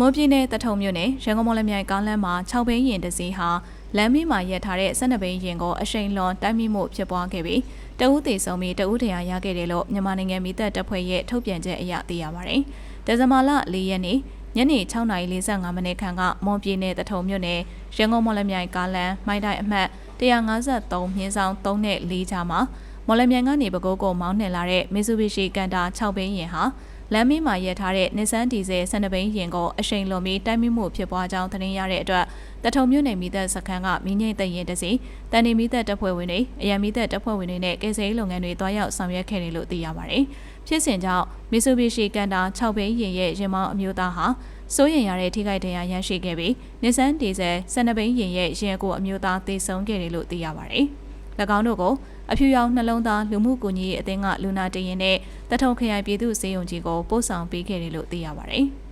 မိုးပြင်းတဲ့တထုံမြို့နယ်ရန်ကုန်မော်လမြိုင်ကားလမ်းမှာ6ဘိန်းရင်တစ်စီးဟာလမ်းမမှာရပ်ထားတဲ့12ဘိန်းရင်ကိုအရှိန်လွန်တိုက်မိမှုဖြစ်ပွားခဲ့ပြီးတအူးသေးဆုံးပြီးတအူးတရားရခဲ့တယ်လို့မြန်မာနိုင်ငံမိသက်တပ်ဖွဲ့ရဲ့ထုတ်ပြန်ချက်အရသိရပါတယ်။ဒဇမာလ၄ရက်နေ့ညနေ6:45မိနစ်ခန့်ကမွန်ပြည်နယ်တထုံမြို့နယ်ရန်ကုန်မော်လမြိုင်ကားလမ်းမိုက်တိုင်အမှတ်153မြင်းဆောင်3နဲ့4ကြားမှာမော်လမြိုင်ကနေပဲခူးကိုမောင်းနှင်လာတဲ့ Mitsubishi ကန်တာ6ဘိန်းရင်ဟာ လမ်းမမှာရပ်ထားတဲ့ Nissan Diesel 12ဘိန်းရင်ကိုအရှိန်လွန်ပြီးတိုက်မိမှုဖြစ်ပွားကြောင်းသတင်းရတဲ့အတွက်တထုံမြို့နယ်မိသက်စခန်းကမိငိမ့်သက်ရင်တစီတန်နေမိသက်တပ်ဖွဲ့ဝင်တွေအရန်မိသက်တပ်ဖွဲ့ဝင်တွေနဲ့ကယ်ဆယ်ရေးလုပ်ငန်းတွေတွားရောက်ဆောင်ရွက်ခဲ့တယ်လို့သိရပါတယ်။ဖြစ်စဉ်ကြောင့် Mitsubishi ကန်တာ6ဘိန်းရင်ရဲ့ရင်မောင်းအမျိုးသားဟာစိုးရင်ရတဲ့ထိခိုက်ဒဏ်ရာရရှိခဲ့ပြီး Nissan Diesel 12ဘိန်းရင်ရဲ့ရင်ကိုအမျိုးသားသေဆုံးခဲ့တယ်လို့သိရပါတယ်။၎င်းတို့ကို အဖြူရောင်နှလုံးသားလူမှုကူညီရေးအသင်းကလူနာတရင်နဲ့တထုံခရိုင်ပြည်သူ့စေယုံကြီးကိုပို့ဆောင်ပေးခဲ့တယ်လို့သိရပါတယ်။